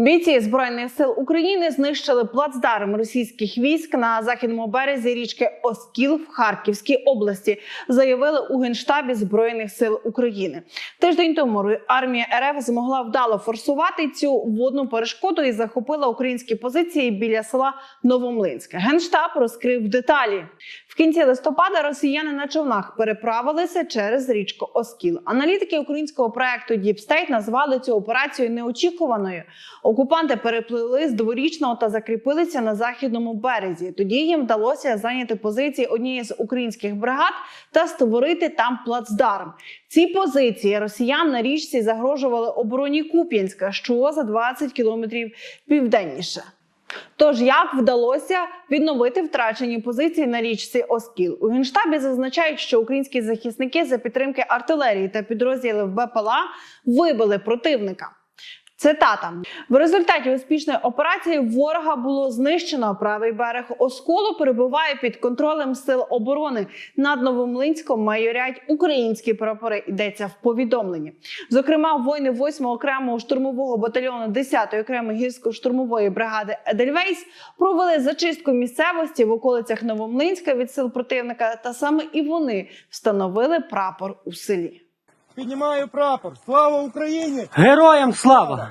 Бійці збройних сил України знищили плацдарм російських військ на західному березі річки Оскіл в Харківській області. Заявили у генштабі збройних сил України. Тиждень тому армія РФ змогла вдало форсувати цю водну перешкоду і захопила українські позиції біля села Новомлинське. Генштаб розкрив деталі. В кінці листопада росіяни на човнах переправилися через річку Оскіл. Аналітики українського проекту State назвали цю операцію неочікуваною. Окупанти переплили з дворічного та закріпилися на західному березі. Тоді їм вдалося зайняти позиції однієї з українських бригад та створити там плацдарм. Ці позиції росіян на річці загрожували обороні Куп'янська, що за 20 кілометрів південніше. Тож як вдалося відновити втрачені позиції на річці Оскіл? У генштабі зазначають, що українські захисники за підтримки артилерії та підрозділів БПЛА вибили противника. Цитата в результаті успішної операції ворога було знищено. Правий берег осколу перебуває під контролем сил оборони. Над Новомлинськом майорять українські прапори. Йдеться в повідомленні. Зокрема, воїни 8-го окремого штурмового батальйону 10-ї окремої гірсько-штурмової бригади Едельвейс провели зачистку місцевості в околицях Новомлинська від сил противника. Та саме і вони встановили прапор у селі. Піднімаю прапор. Слава Україні! Героям слава!